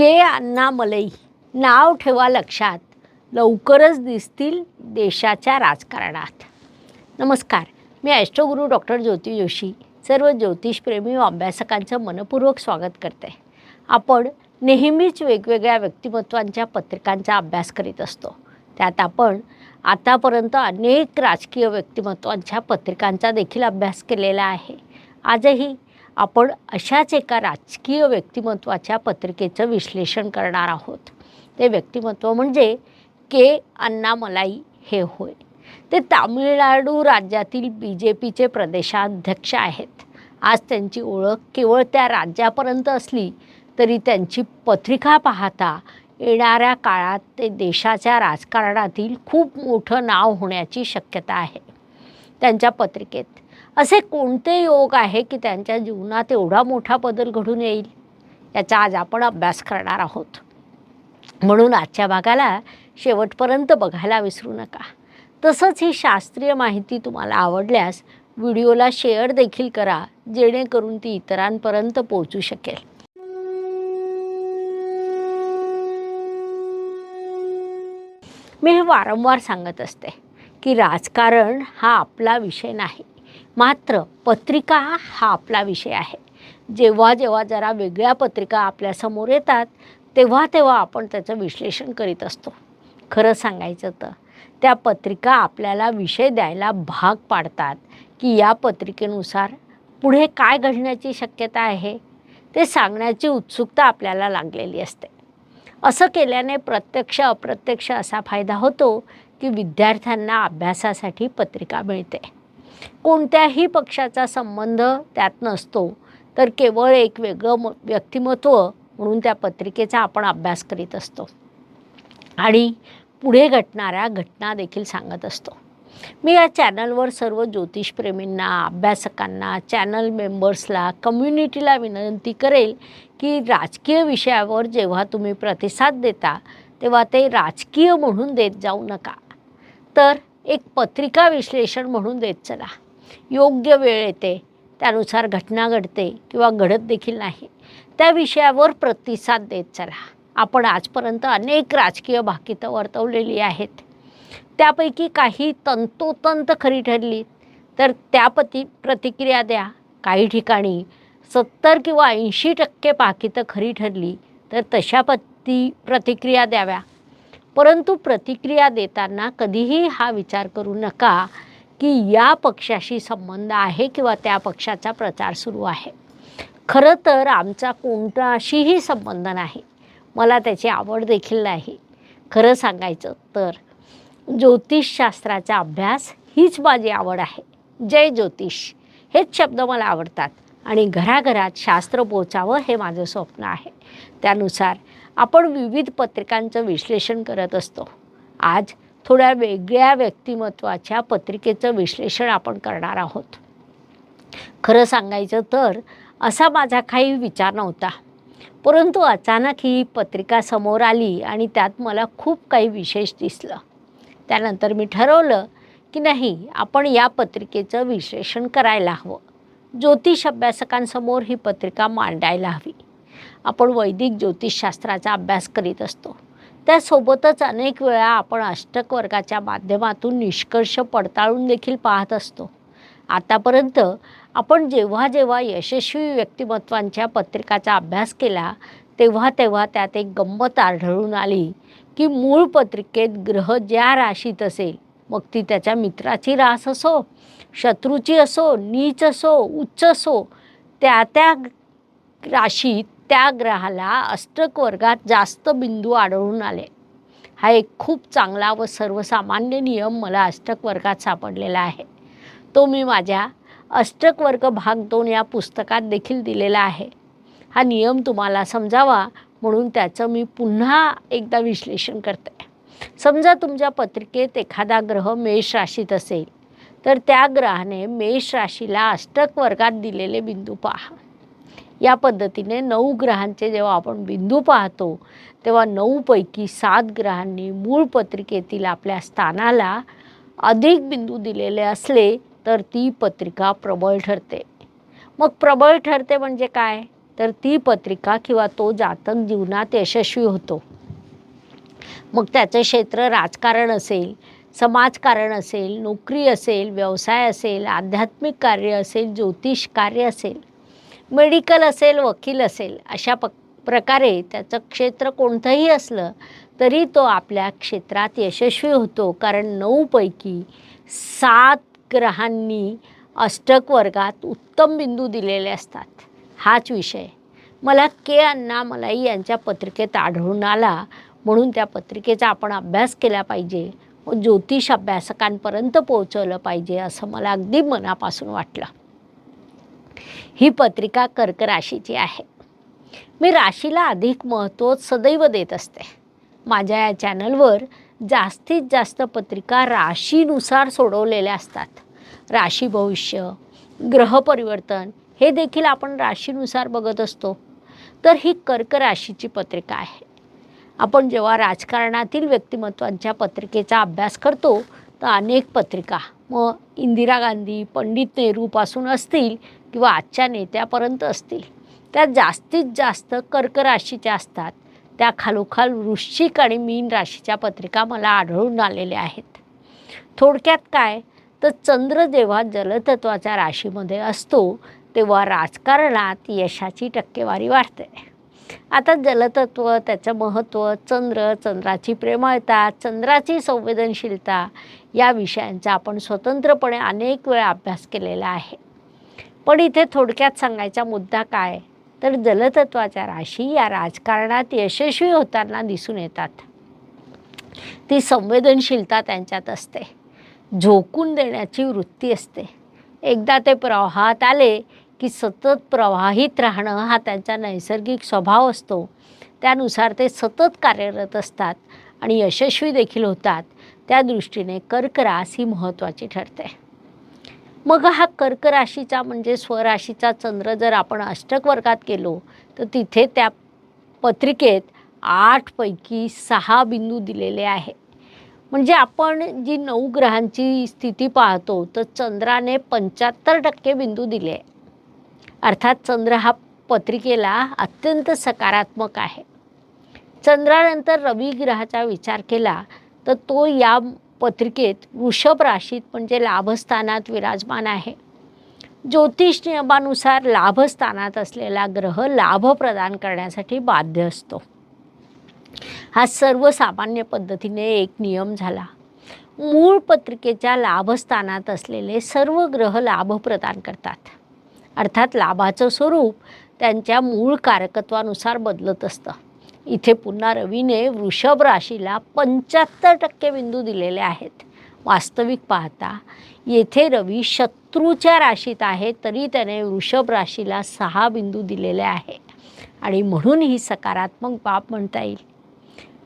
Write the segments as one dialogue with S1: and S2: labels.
S1: के अण्णामलई नाव ठेवा लक्षात. लवकरच दिसतील देशाच्या राजकारणात. नमस्कार मी ॲस्ट्रोगुरू डॉक्टर ज्योती जोशी सर्व ज्योतिषप्रेमी व अभ्यासकांचं मनपूर्वक स्वागत करते. आपण नेहमीच वेगवेगळ्या व्यक्तिमत्वांच्या पत्रिकांचा अभ्यास करीत असतो. त्यात आपण आतापर्यंत अनेक राजकीय व्यक्तिमत्वांच्या पत्रिकांचा देखील अभ्यास केलेला आहे. आजही आपण अशाच एका राजकीय व्यक्तिमत्वाच्या पत्रिकेचं विश्लेषण करणार आहोत. ते व्यक्तिमत्व म्हणजे के अण्णामलाई हे होय. ते तामिळनाडू राज्यातील बी जे पीचे प्रदेशाध्यक्ष आहेत. आज त्यांची ओळख केवळ त्या राज्यापर्यंत असली तरी त्यांची पत्रिका पाहता येणाऱ्या काळात ते देशाच्या राजकारणातील खूप मोठं नाव होण्याची शक्यता आहे. त्यांच्या पत्रिकेत असे कोणते योग आहे की त्यांच्या जीवनात एवढा मोठा बदल घडून येईल? याचा आज आपण अभ्यास करणार आहोत. म्हणून आजच्या भागाला शेवटपर्यंत बघायला विसरू नका. तसंच ही शास्त्रीय माहिती तुम्हाला आवडल्यास व्हिडिओला शेअर देखील करा जेणेकरून ती इतरांपर्यंत पोहोचू शकेल. मी हे वारंवार सांगत असते की राजकारण हा आपला विषय नाही. मात्र पत्रिका हा आपला विषय आहे. जेव्हा जेव्हा जरा वेगळ्या पत्रिका आपल्यासमोर येतात तेव्हा तेव्हा आपण त्याचं विश्लेषण करीत असतो. खरं सांगायचं तर त्या पत्रिका आपल्याला विषय द्यायला भाग पाडतात की या पत्रिकेनुसार पुढे काय घडण्याची शक्यता आहे ते सांगण्याची उत्सुकता आपल्याला लागलेली असते. असं केल्याने प्रत्यक्ष अप्रत्यक्ष असा फायदा होतो की विद्यार्थ्यांना अभ्यासासाठी पत्रिका मिळते. कोणत्याही पक्षाचा संबंध त्यात नसतो. तर केवळ एक वेगळं म व्यक्तिमत्व म्हणून त्या पत्रिकेचा आपण अभ्यास करीत असतो. आणि पुढे घटणाऱ्या घटना देखील सांगत असतो. मी या चॅनलवर सर्व ज्योतिषप्रेमींना अभ्यासकांना चॅनल मेंबर्सला कम्युनिटीला विनंती करेल की राजकीय विषयावर जेव्हा तुम्ही प्रतिसाद देता तेव्हा ते राजकीय म्हणून देत जाऊ नका. तर एक पत्रिका विश्लेषण म्हणून देत चला. योग्य वेळ येते त्यानुसार घटना घडते किंवा घडत देखील नाही त्या विषयावर प्रतिसाद देत चला. आपण आजपर्यंत अनेक राजकीय भाकितं वर्तवलेली आहेत. त्यापैकी काही तंतोतंत खरी ठरली तर त्या पती प्रतिक्रिया द्या. काही ठिकाणी सत्तर किंवा ऐंशी टक्के पाकितं खरी ठरली तर तशा पती प्रतिक्रिया द्याव्या. परंतु प्रतिक्रिया देताना कधीही हा विचार करू नका की या पक्षाशी संबंध आहे किंवा त्या पक्षाचा प्रचार सुरू आहे. खरं तर आमचा कोणताशीही संबंध नाही. मला त्याची आवड देखील नाही. खरं सांगायचं तर ज्योतिषशास्त्राचा अभ्यास हीच माझी आवड आहे. जय ज्योतिष. हेच शब्द मला आवडतात आणि घराघरात शास्त्र पोचावं हे माझं स्वप्न आहे. त्यानुसार आपण विविध पत्रिकांचं विश्लेषण करत असतो. आज थोड्या वेगळ्या व्यक्तिमत्वाच्या पत्रिकेचं विश्लेषण आपण करणार आहोत. खरं सांगायचं तर असा माझा काही विचार नव्हता. परंतु अचानक ही पत्रिका समोर आली आणि त्यात मला खूप काही विशेष दिसलं. त्यानंतर मी ठरवलं की नाही आपण या पत्रिकेचं विश्लेषण करायला हवं. ज्योतिष अभ्यासकांसमोर ही पत्रिका मांडायला हवी. आपण वैदिक ज्योतिषशास्त्राचा अभ्यास करीत असतो. त्यासोबतच अनेक वेळा आपण अष्टक वर्गाच्या माध्यमातून निष्कर्ष पडताळून देखील पाहत असतो. आतापर्यंत आपण जेव्हा जेव्हा यशस्वी व्यक्तिमत्वांच्या पत्रिकाचा अभ्यास केला तेव्हा तेव्हा त्यात एक गंमत आढळून आली की मूळ पत्रिकेत ग्रह ज्या राशीत असेल मग ती त्याच्या मित्राची रास असो शत्रूची असो नीच असो उच्च असो त्या त्या राशीत त्या ग्रहाला अष्टक वर्गात जास्त बिंदू आढळून आले. हा एक खूप चांगला व सर्वसामान्य नियम मला अष्टक वर्गात सापडलेला आहे. तो मी माझ्या अष्टक वर्ग भाग दोन या पुस्तकात देखील दिलेला आहे. हा नियम तुम्हाला समजावा म्हणून त्याचं मी पुन्हा एकदा विश्लेषण करते. समजा तुमच्या पत्रिकेत एखादा ग्रह मेष राशीत असेल तर त्या ग्रहाने मेष राशीला अष्टक वर्गात दिलेले बिंदू पहा. या पद्धतीने नऊ ग्रहांचे जेव्हा आपण बिंदू पाहतो तेव्हा नऊपैकी सात ग्रहांनी मूळ पत्रिकेतील आपल्या स्थानाला अधिक बिंदू दिलेले असले तर ती पत्रिका प्रबळ ठरते. मग प्रबळ ठरते म्हणजे काय? तर ती पत्रिका किंवा तो जातक जीवनात यशस्वी होतो. मग त्याचं क्षेत्र राजकारण असेल समाजकारण असेल नोकरी असेल व्यवसाय असेल आध्यात्मिक कार्य असेल ज्योतिष कार्य असेल मेडिकल असेल वकील असेल अशा प प्रकारे त्याचं क्षेत्र कोणतंही असलं तरी तो आपल्या क्षेत्रात यशस्वी होतो. कारण नऊपैकी सात ग्रहांनी अष्टक वर्गात उत्तम बिंदू दिलेले असतात. हाच विषय. मला के अण्णा मलाई यांच्या पत्रिकेत आढळून आला. म्हणून त्या पत्रिकेचा आपण अभ्यास केला पाहिजे. व ज्योतिष अभ्यासकांपर्यंत पोहोचवलं पाहिजे असं मला अगदी मनापासून वाटलं. ही पत्रिका कर्क राशीची आहे. मी राशीला अधिक महत्त्व सदैव देत असते. माझ्या या चॅनलवर जास्तीत जास्त पत्रिका राशीनुसार सोडवलेल्या असतात. राशी भविष्य ग्रह परिवर्तन हे देखील आपण राशीनुसार बघत असतो. तर ही कर्क राशीची पत्रिका आहे. आपण जेव्हा राजकारणातील व्यक्तिमत्वांच्या पत्रिकेचा अभ्यास करतो तर अनेक पत्रिका मग इंदिरा गांधी पंडित नेहरूपासून असतील किंवा आजच्या नेत्यापर्यंत असतील. त्या जास्तीत जास्त कर्क राशीच्या असतात त्या खालोखाल वृश्चिक आणि मीन राशीच्या पत्रिका मला आढळून आलेल्या आहेत. थोडक्यात काय? तर चंद्र जेव्हा जलतत्वाच्या राशीमध्ये असतो तेव्हा राजकारणात यशाची टक्केवारी वाढते. आता जलतत्व त्याचं महत्त्व चंद्र चंद्राची प्रेमळता चंद्राची संवेदनशीलता या विषयांचा आपण स्वतंत्रपणे अनेक वेळा अभ्यास केलेला आहे. पण इथे थोडक्यात सांगायचा मुद्दा काय? तर जलतत्वाच्या राशी या राजकारणात यशस्वी होताना दिसून येतात. ती संवेदनशीलता त्यांच्यात असते. झोकून देण्याची वृत्ती असते. एकदा ते प्रवाहात आले की सतत प्रवाहित राहणं हा त्यांचा नैसर्गिक स्वभाव असतो. त्यानुसार ते सतत कार्यरत असतात आणि यशस्वी देखील होतात. त्या दृष्टीने कर्करास ही महत्त्वाची ठरते. मग हा कर्क राशीचा म्हणजे स्वराशीचा चंद्र जर आपण अष्टक वर्गात गेलो तर तिथे त्या पत्रिकेत आठपैकी सहा बिंदू दिलेले आहे. म्हणजे आपण जी नऊ ग्रहांची स्थिती पाहतो तर चंद्राने पंच्याहत्तर टक्के बिंदू दिले. अर्थात चंद्र हा पत्रिकेला अत्यंत सकारात्मक आहे. चंद्रानंतर रवी ग्रहाचा विचार केला तर तो या पत्रिकेत वृषभ राशीत म्हणजे लाभस्थानात विराजमान आहे. ज्योतिष नियमानुसार लाभस्थानात असलेला ग्रह लाभ प्रदान करण्यासाठी बाध्य असतो. हा सर्वसामान्य पद्धतीने एक नियम झाला. मूळ पत्रिकेच्या लाभस्थानात असलेले सर्व ग्रह लाभ प्रदान करतात. अर्थात लाभाचं स्वरूप त्यांच्या मूळ कारकत्वानुसार बदलत असतं. इथे पुन्हा रवीने वृषभ राशीला पंच्याहत्तर टक्के बिंदू दिलेले आहेत. वास्तविक पाहता येथे रवी शत्रूच्या राशीत आहे तरी त्याने वृषभ राशीला सहा बिंदू दिलेले आहे. आणि म्हणून ही सकारात्मक बाब म्हणता येईल.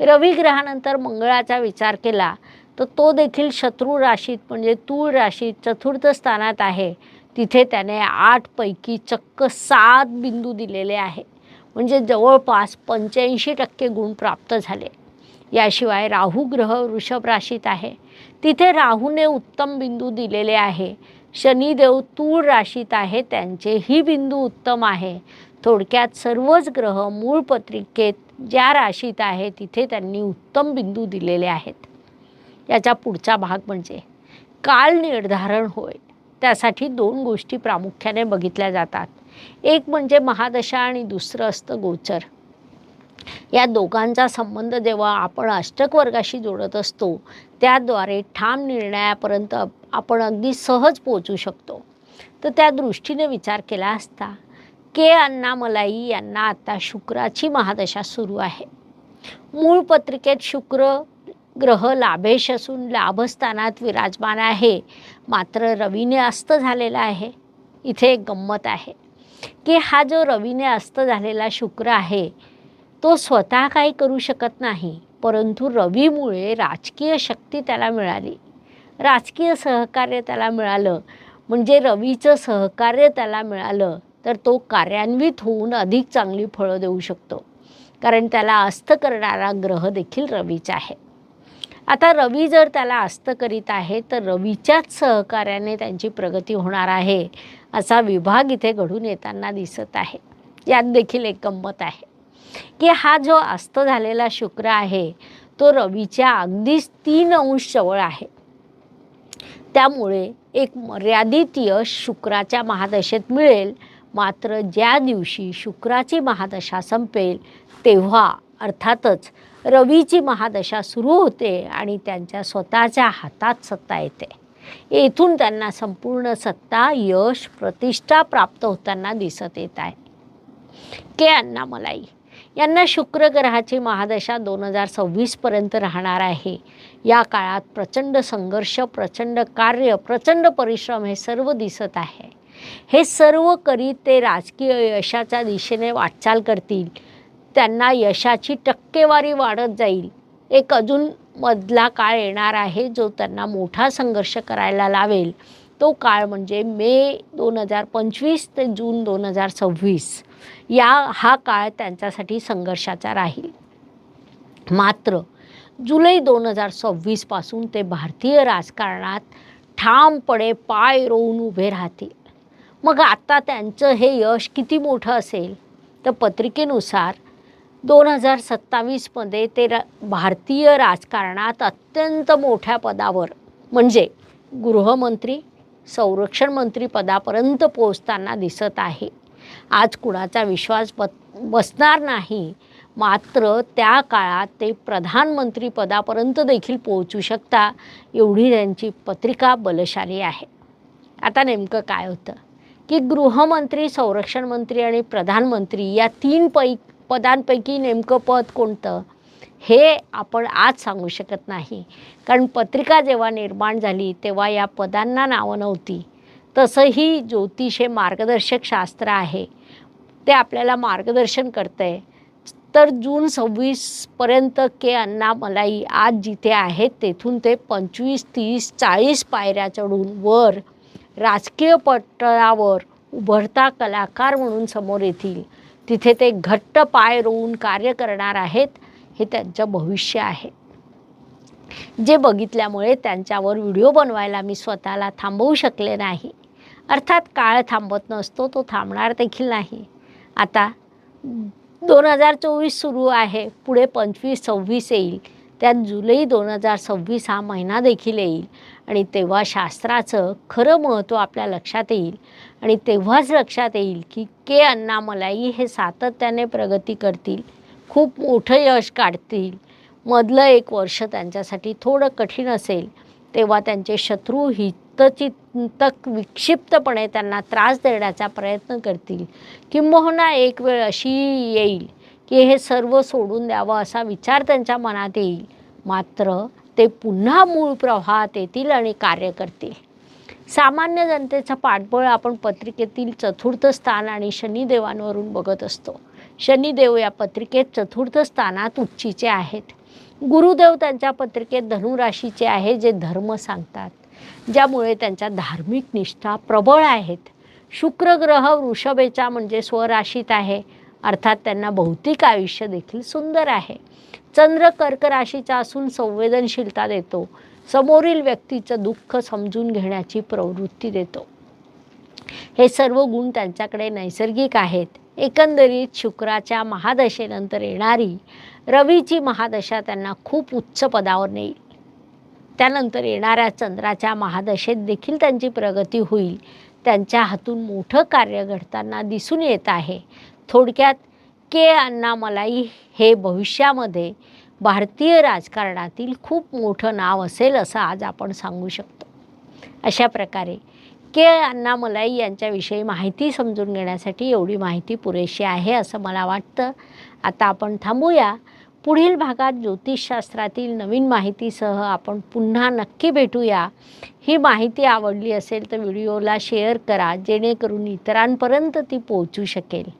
S1: रवी ग्रहानंतर मंगळाचा विचार केला तर तो देखील शत्रू राशीत म्हणजे तूळ राशीत चतुर्थ स्थानात आहे. तिथे त्याने आठपैकी चक्क सात बिंदू दिलेले आहे म्हणजे जवळपास पंच्याऐंशी टक्के गुण प्राप्त झाले. याशिवाय राहू ग्रह वृषभ राशीत आहे. तिथे राहूने उत्तम बिंदू दिलेले आहे. शनिदेव तूळ राशीत आहे त्यांचेही बिंदू उत्तम आहे. थोडक्यात सर्वच ग्रह मूळ पत्रिकेत ज्या राशीत आहे तिथे त्यांनी उत्तम बिंदू दिलेले आहेत. याचा पुढचा भाग म्हणजे काल निर्धारण होय. त्यासाठी दोन गोष्टी प्रामुख्याने बघितल्या जातात. एक म्हणजे महादशा आणि दुसरं असतं गोचर. या दोघांचा संबंध जेव्हा आपण अष्टक वर्गाशी जोडत असतो त्याद्वारे ठाम निर्णयापर्यंत आपण अगदी सहज पोचू शकतो. तर त्या दृष्टीने विचार केला असता के अण्णामलाई यांना आता शुक्राची महादशा सुरू आहे. मूळ पत्रिकेत शुक्र ग्रह लाभेश असून लाभस्थानात विराजमान आहे. मात्र रवीने अस्त झालेला आहे. इथे एक गंमत आहे. की हा जो रवीने अस्त झालेला शुक्र आहे तो स्वतः काही करू शकत नाही. परंतु रवीमुळे राजकीय शक्ती त्याला मिळाली. राजकीय सहकार्य त्याला मिळालं. म्हणजे रवीचं सहकार्य त्याला मिळालं तर तो कार्यान्वित होऊन अधिक चांगली फळं देऊ शकतो. कारण त्याला अस्त करणारा ग्रह देखील रवीचा आहे. आता रवी जर त्याला अस्त करीत आहे तर रवीच्याच सहकार्याने त्यांची प्रगती होणार आहे. असा विभाग इथे घडून येताना दिसत आहे. यात देखील एक गंमत आहे. की हा जो अस्त झालेला शुक्र आहे तो रवीच्या अगदीच तीन अंश जवळ आहे. त्यामुळे एक मर्यादित यश शुक्राच्या महादशेत मिळेल. मात्र ज्या दिवशी शुक्राची महादशा संपेल तेव्हा अर्थातच रवीची महादशा सुरू होते आणि त्यांच्या स्वतःच्या हातात सत्ता येते. येथून त्यांना संपूर्ण सत्ता यश प्रतिष्ठा प्राप्त होताना दिसत येत आहे. के अण्णामलाई यांना शुक्र ग्रहाची महादशा दोन हजार सव्वीसपर्यंत राहणार आहे. या काळात प्रचंड संघर्ष प्रचंड कार्य प्रचंड परिश्रम हे सर्व दिसत आहे. हे सर्व करीत ते राजकीय यशाच्या दिशेने वाटचाल करतील. त्यांना यशाची टक्केवारी वाढत जाईल. एक अजून मधला काळ येणार आहे जो त्यांना मोठा संघर्ष करायला लावेल. तो काळ म्हणजे मे दोन हजार पंचवीस ते जून दोन हजार सव्वीस. या हा काळ त्यांच्यासाठी संघर्षाचा राहील. मात्र जुलै दोन हजार सव्वीसपासून ते भारतीय राजकारणात ठामपणे पाय रोवून उभे राहतील. मग आता त्यांचं हे यश किती मोठं असेल? तर पत्रिकेनुसार दोन हजार सत्तावीसमध्ये ते र भारतीय राजकारणात अत्यंत मोठ्या पदावर म्हणजे गृहमंत्री संरक्षण मंत्री पदापर्यंत पोहोचताना दिसत आहे. आज कुणाचा विश्वास ब बसणार नाही मात्र त्या काळात ते प्रधानमंत्री पदापर्यंत देखील पोहोचू शकता एवढी त्यांची पत्रिका बलशाली आहे. आता नेमकं काय होतं? की गृहमंत्री संरक्षण मंत्री आणि प्रधानमंत्री या तीनपैकी पदांपैकी नेमकं पद कोणतं? हे आपण आज सांगू शकत नाही. कारण पत्रिका जेव्हा निर्माण झाली तेव्हा या पदांना नावं नव्हती. तसंही ज्योतिष हे मार्गदर्शक शास्त्र आहे. ते आपल्याला मार्गदर्शन करतं आहे तर जून सव्वीसपर्यंत के अण्णामलाई आज जिथे आहेत तेथून ते पंचवीस तीस चाळीस पायऱ्या चढून वर राजकीय पटळावर उभरता कलाकार म्हणून समोर येतील. तिथे ते घट्ट पाय रोवून कार्य करणार आहेत हे त्यांचं भविष्य आहे. जे बघितल्यामुळे त्यांच्यावर व्हिडिओ बनवायला मी स्वतःला थांबवू शकले नाही. अर्थात काळ थांबत नसतो तो थांबणार देखील नाही. आता दोन हजार चोवीस सुरू आहे पुढे पंचवीस सव्वीस येईल. त्यात जुलै दोन हजार सव्वीस हा महिना देखील येईल. आणि तेव्हा शास्त्राचं खरं महत्त्व आपल्या लक्षात येईल. आणि तेव्हाच लक्षात येईल की के अण्णामलाई हे सातत्याने प्रगती करतील. खूप मोठं यश काढतील. मधलं एक वर्ष त्यांच्यासाठी थोडं कठीण असेल. तेव्हा त्यांचे शत्रू हितचिंतक विक्षिप्तपणे त्यांना त्रास देण्याचा प्रयत्न करतील. किंबहुना एक वेळ अशी येईल की हे सर्व सोडून द्यावं असा विचार त्यांच्या मनात येईल. मात्र ते पुन्हा मूळ प्रवाहात येतील आणि कार्य करतील. सामान्य जनतेचं पाठबळ आपण पत्रिकेतील चतुर्थ स्थान आणि शनिदेवांवरून बघत असतो. शनिदेव या पत्रिकेत चतुर्थ स्थानात उच्चीचे आहेत. गुरुदेव त्यांच्या पत्रिकेत धनुराशीचे आहे जे धर्म सांगतात. ज्यामुळे त्यांच्या धार्मिक निष्ठा प्रबळ आहेत. शुक्र ग्रह वृषभेचा म्हणजे स्वराशीत आहे. अर्थात त्यांना भौतिक आयुष्य देखील सुंदर आहे. चंद्र कर्क राशीचा असून संवेदनशीलता देतो. समोरील व्यक्तीचं दुःख समजून घेण्याची प्रवृत्ती देतो. हे सर्व गुण त्यांच्याकडे नैसर्गिक आहेत. एकंदरीत शुक्राच्या महादशेनंतर येणारी रवीची महादशा त्यांना खूप उच्च पदावर नेईल. त्यानंतर येणाऱ्या चंद्राच्या महादशेत देखील त्यांची प्रगती होईल. त्यांच्या हातून मोठं कार्य घडताना दिसून येत आहे. थोडक्यात के अण्णामलाई हे भविष्यामध्ये भारतीय राजकारणातील खूप मोठं नाव असेल असं आज आपण सांगू शकतो. अशा प्रकारे के अण्णामलाई यांच्याविषयी माहिती समजून घेण्यासाठी एवढी माहिती पुरेशी आहे असं मला वाटतं. आता आपण थांबूया. पुढील भागात ज्योतिषशास्त्रातील नवीन माहितीसह आपण पुन्हा नक्की भेटूया. ही माहिती आवडली असेल तर व्हिडिओला शेअर करा जेणेकरून इतरांपर्यंत ती पोहोचू शकेल.